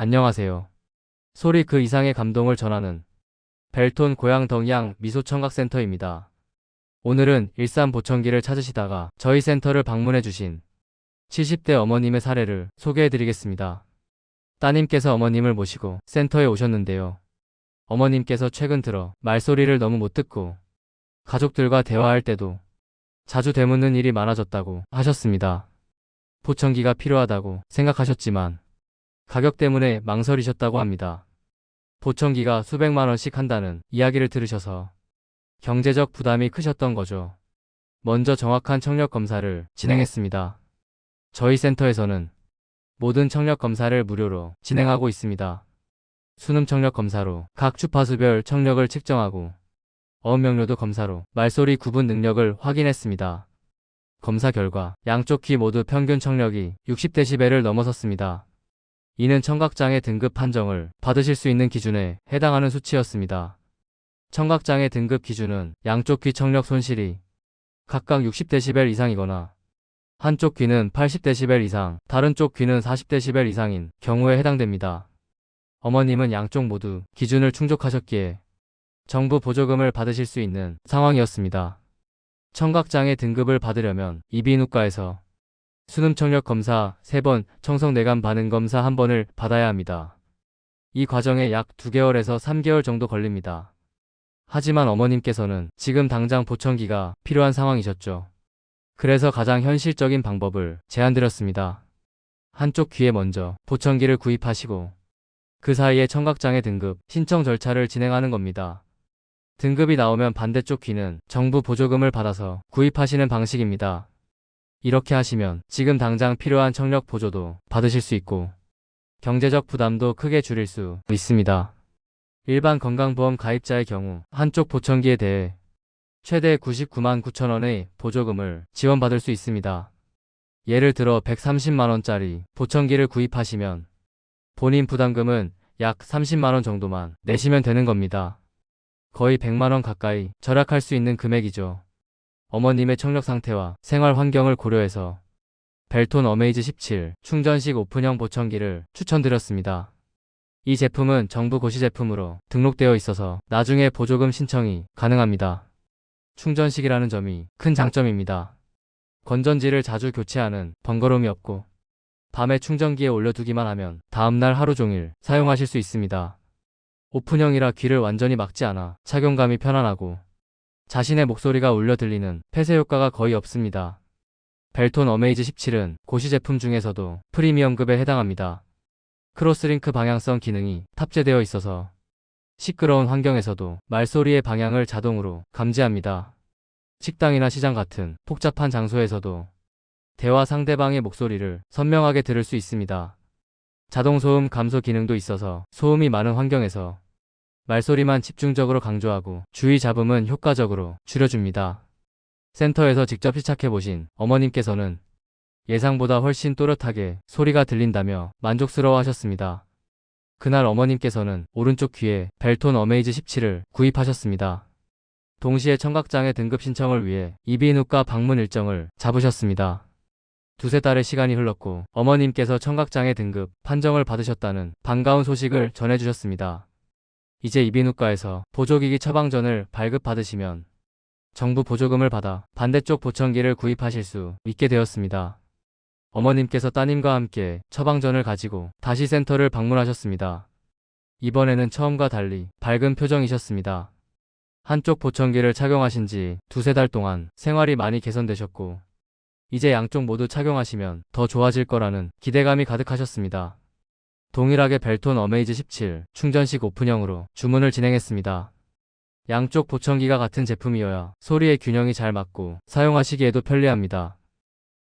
안녕하세요. 소리 그 이상의 감동을 전하는 벨톤 고향 덩양 미소청각센터입니다. 오늘은 일산 보청기를 찾으시다가 저희 센터를 방문해 주신 70대 어머님의 사례를 소개해 드리겠습니다. 따님께서 어머님을 모시고 센터에 오셨는데요. 어머님께서 최근 들어 말소리를 너무 못 듣고 가족들과 대화할 때도 자주 되묻는 일이 많아졌다고 하셨습니다. 보청기가 필요하다고 생각하셨지만 가격 때문에 망설이셨다고 합니다. 보청기가 수백만 원씩 한다는 이야기를 들으셔서 경제적 부담이 크셨던 거죠. 먼저 정확한 청력 검사를 진행했습니다. 저희 센터에서는 모든 청력 검사를 무료로 진행하고 있습니다. 수능 청력 검사로 각 주파수별 청력을 측정하고 어음 명료도 검사로 말소리 구분 능력을 확인했습니다. 검사 결과 양쪽 귀 모두 평균 청력이 60dB를 넘어섰습니다. 이는 청각장애 등급 판정을 받으실 수 있는 기준에 해당하는 수치였습니다. 청각장애 등급 기준은 양쪽 귀 청력 손실이 각각 60dB 이상이거나 한쪽 귀는 80dB 이상, 다른 쪽 귀는 40dB 이상인 경우에 해당됩니다. 어머님은 양쪽 모두 기준을 충족하셨기에 정부 보조금을 받으실 수 있는 상황이었습니다. 청각장애 등급을 받으려면 이비인후과에서 수능 청력 검사 3번, 청성내관 반응 검사 1번을 받아야 합니다. 이 과정에 약 2개월에서 3개월 정도 걸립니다. 하지만 어머님께서는 지금 당장 보청기가 필요한 상황이셨죠. 그래서 가장 현실적인 방법을 제안드렸습니다. 한쪽 귀에 먼저 보청기를 구입하시고 그 사이에 청각장애 등급 신청 절차를 진행하는 겁니다. 등급이 나오면 반대쪽 귀는 정부 보조금을 받아서 구입하시는 방식입니다. 이렇게 하시면 지금 당장 필요한 청력 보조도 받으실 수 있고 경제적 부담도 크게 줄일 수 있습니다. 일반 건강보험 가입자의 경우 한쪽 보청기에 대해 최대 99만 9천 원의 보조금을 지원받을 수 있습니다. 예를 들어 130만 원짜리 보청기를 구입하시면 본인 부담금은 약 30만 원 정도만 내시면 되는 겁니다. 거의 100만 원 가까이 절약할 수 있는 금액이죠. 어머님의 청력 상태와 생활 환경을 고려해서 벨톤 어메이즈 17 충전식 오픈형 보청기를 추천드렸습니다. 이 제품은 정부 고시 제품으로 등록되어 있어서 나중에 보조금 신청이 가능합니다. 충전식이라는 점이 큰 장점입니다. 건전지를 자주 교체하는 번거로움이 없고 밤에 충전기에 올려두기만 하면 다음날 하루 종일 사용하실 수 있습니다. 오픈형이라 귀를 완전히 막지 않아 착용감이 편안하고 자신의 목소리가 울려 들리는 폐쇄 효과가 거의 없습니다. 벨톤 어메이즈 17은 고시 제품 중에서도 프리미엄급에 해당합니다. 크로스링크 방향성 기능이 탑재되어 있어서 시끄러운 환경에서도 말소리의 방향을 자동으로 감지합니다. 식당이나 시장 같은 복잡한 장소에서도 대화 상대방의 목소리를 선명하게 들을 수 있습니다. 자동 소음 감소 기능도 있어서 소음이 많은 환경에서 말소리만 집중적으로 강조하고 주의 잡음은 효과적으로 줄여줍니다. 센터에서 직접 시착해보신 어머님께서는 예상보다 훨씬 또렷하게 소리가 들린다며 만족스러워 하셨습니다. 그날 어머님께서는 오른쪽 귀에 벨톤 어메이즈 17을 구입하셨습니다. 동시에 청각장애 등급 신청을 위해 이비인후과 방문 일정을 잡으셨습니다. 두세 달의 시간이 흘렀고 어머님께서 청각장애 등급 판정을 받으셨다는 반가운 소식을 전해주셨습니다. 이제 이비인후과에서 보조기기 처방전을 발급받으시면 정부 보조금을 받아 반대쪽 보청기를 구입하실 수 있게 되었습니다. 어머님께서 따님과 함께 처방전을 가지고 다시 센터를 방문하셨습니다. 이번에는 처음과 달리 밝은 표정이셨습니다. 한쪽 보청기를 착용하신 지 두세 달 동안 생활이 많이 개선되셨고 이제 양쪽 모두 착용하시면 더 좋아질 거라는 기대감이 가득하셨습니다. 동일하게 벨톤 어메이즈 17 충전식 오픈형으로 주문을 진행했습니다. 양쪽 보청기가 같은 제품이어야 소리의 균형이 잘 맞고 사용하시기에도 편리합니다.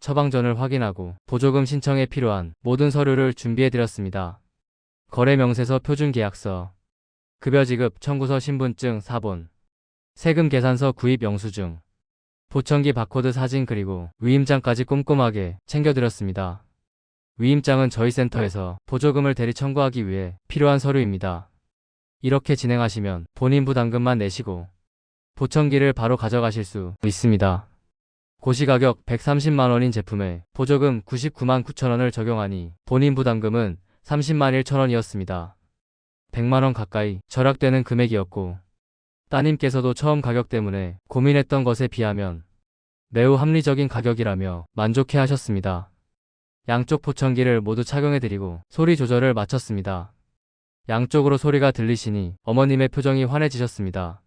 처방전을 확인하고 보조금 신청에 필요한 모든 서류를 준비해드렸습니다. 거래 명세서 표준 계약서, 급여 지급 청구서 신분증 4본, 세금 계산서 구입 영수증, 보청기 바코드 사진 그리고 위임장까지 꼼꼼하게 챙겨드렸습니다. 위임장은 저희 센터에서 보조금을 대리 청구하기 위해 필요한 서류입니다. 이렇게 진행하시면 본인 부담금만 내시고 보청기를 바로 가져가실 수 있습니다. 고시가격 130만원인 제품에 보조금 99만 9천원을 적용하니 본인 부담금은 30만 1천원이었습니다. 100만원 가까이 절약되는 금액이었고 따님께서도 처음 가격 때문에 고민했던 것에 비하면 매우 합리적인 가격이라며 만족해 하셨습니다. 양쪽 포청기를 모두 착용해드리고 소리 조절을 마쳤습니다. 양쪽으로 소리가 들리시니 어머님의 표정이 환해지셨습니다.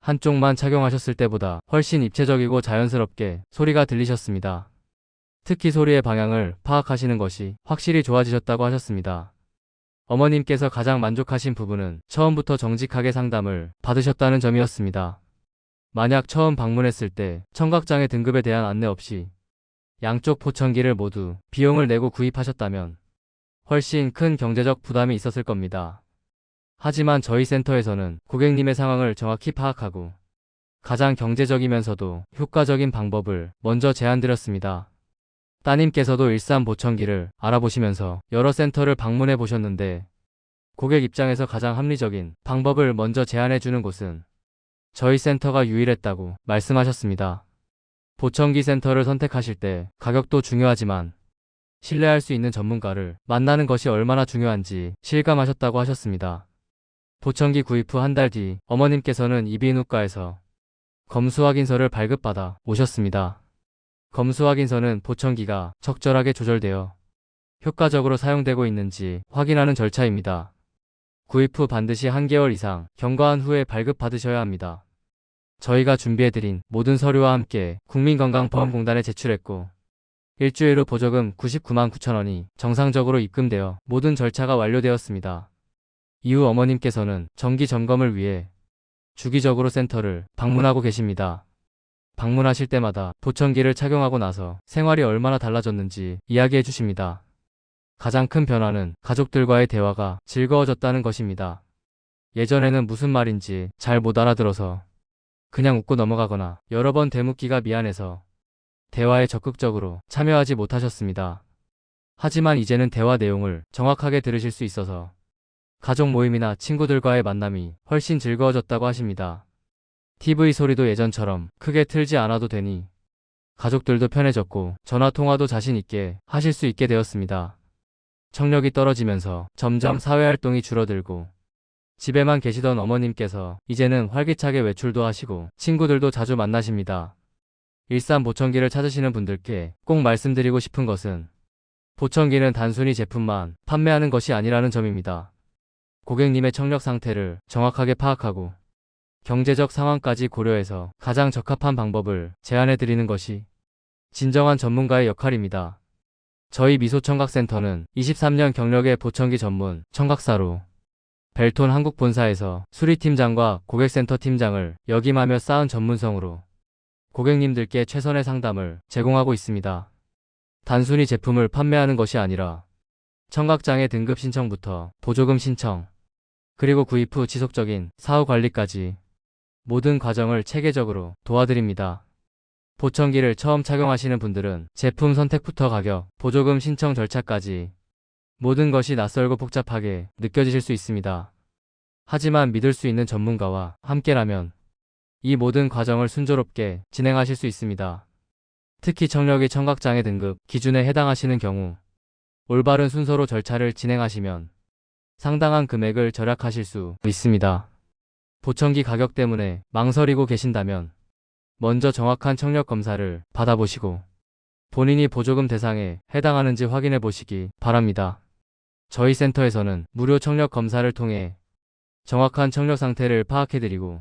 한쪽만 착용하셨을 때보다 훨씬 입체적이고 자연스럽게 소리가 들리셨습니다. 특히 소리의 방향을 파악하시는 것이 확실히 좋아지셨다고 하셨습니다. 어머님께서 가장 만족하신 부분은 처음부터 정직하게 상담을 받으셨다는 점이었습니다. 만약 처음 방문했을 때 청각장애 등급에 대한 안내 없이 양쪽 포청기를 모두 비용을 내고 구입하셨다면 훨씬 큰 경제적 부담이 있었을 겁니다. 하지만 저희 센터에서는 고객님의 상황을 정확히 파악하고 가장 경제적이면서도 효과적인 방법을 먼저 제안드렸습니다. 따님께서도 일산 보청기를 알아보시면서 여러 센터를 방문해 보셨는데 고객 입장에서 가장 합리적인 방법을 먼저 제안해 주는 곳은 저희 센터가 유일했다고 말씀하셨습니다. 보청기 센터를 선택하실 때 가격도 중요하지만 신뢰할 수 있는 전문가를 만나는 것이 얼마나 중요한지 실감하셨다고 하셨습니다. 보청기 구입 후 한 달 뒤 어머님께서는 이비인후과에서 검수 확인서를 발급받아 오셨습니다. 검수 확인서는 보청기가 적절하게 조절되어 효과적으로 사용되고 있는지 확인하는 절차입니다. 구입 후 반드시 한 개월 이상 경과한 후에 발급받으셔야 합니다. 저희가 준비해드린 모든 서류와 함께 국민건강보험공단에 제출했고 일주일 후 보조금 99만 9천 원이 정상적으로 입금되어 모든 절차가 완료되었습니다. 이후 어머님께서는 정기 점검을 위해 주기적으로 센터를 방문하고 계십니다. 방문하실 때마다 보청기를 착용하고 나서 생활이 얼마나 달라졌는지 이야기해 주십니다. 가장 큰 변화는 가족들과의 대화가 즐거워졌다는 것입니다. 예전에는 무슨 말인지 잘 못 알아들어서 그냥 웃고 넘어가거나 여러 번 되묻기가 미안해서 대화에 적극적으로 참여하지 못하셨습니다. 하지만 이제는 대화 내용을 정확하게 들으실 수 있어서 가족 모임이나 친구들과의 만남이 훨씬 즐거워졌다고 하십니다. TV 소리도 예전처럼 크게 틀지 않아도 되니 가족들도 편해졌고 전화 통화도 자신 있게 하실 수 있게 되었습니다. 청력이 떨어지면서 점점 사회 활동이 줄어들고 집에만 계시던 어머님께서 이제는 활기차게 외출도 하시고 친구들도 자주 만나십니다. 일산 보청기를 찾으시는 분들께 꼭 말씀드리고 싶은 것은 보청기는 단순히 제품만 판매하는 것이 아니라는 점입니다. 고객님의 청력 상태를 정확하게 파악하고 경제적 상황까지 고려해서 가장 적합한 방법을 제안해 드리는 것이 진정한 전문가의 역할입니다. 저희 미소청각센터는 23년 경력의 보청기 전문 청각사로 벨톤 한국 본사에서 수리팀장과 고객센터 팀장을 역임하며 쌓은 전문성으로 고객님들께 최선의 상담을 제공하고 있습니다. 단순히 제품을 판매하는 것이 아니라 청각장애 등급 신청부터 보조금 신청, 그리고 구입 후 지속적인 사후 관리까지 모든 과정을 체계적으로 도와드립니다. 보청기를 처음 착용하시는 분들은 제품 선택부터 가격, 보조금 신청 절차까지 모든 것이 낯설고 복잡하게 느껴지실 수 있습니다. 하지만 믿을 수 있는 전문가와 함께라면 이 모든 과정을 순조롭게 진행하실 수 있습니다. 특히 청력이 청각장애 등급 기준에 해당하시는 경우 올바른 순서로 절차를 진행하시면 상당한 금액을 절약하실 수 있습니다. 보청기 가격 때문에 망설이고 계신다면 먼저 정확한 청력 검사를 받아보시고 본인이 보조금 대상에 해당하는지 확인해 보시기 바랍니다. 저희 센터에서는 무료 청력 검사를 통해 정확한 청력 상태를 파악해드리고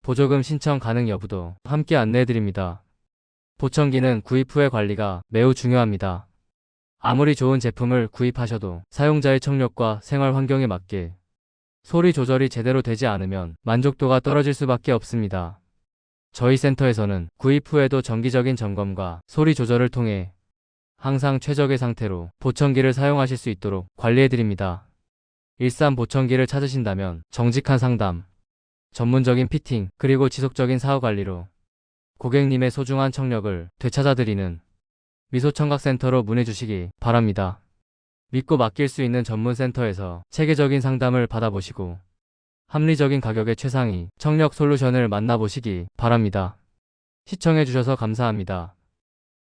보조금 신청 가능 여부도 함께 안내해드립니다. 보청기는 구입 후의 관리가 매우 중요합니다. 아무리 좋은 제품을 구입하셔도 사용자의 청력과 생활 환경에 맞게 소리 조절이 제대로 되지 않으면 만족도가 떨어질 수밖에 없습니다. 저희 센터에서는 구입 후에도 정기적인 점검과 소리 조절을 통해 항상 최적의 상태로 보청기를 사용하실 수 있도록 관리해드립니다. 일산 보청기를 찾으신다면 정직한 상담, 전문적인 피팅, 그리고 지속적인 사후 관리로 고객님의 소중한 청력을 되찾아드리는 미소청각센터로 문의주시기 바랍니다. 믿고 맡길 수 있는 전문센터에서 체계적인 상담을 받아보시고 합리적인 가격의 최상위 청력 솔루션을 만나보시기 바랍니다. 시청해주셔서 감사합니다.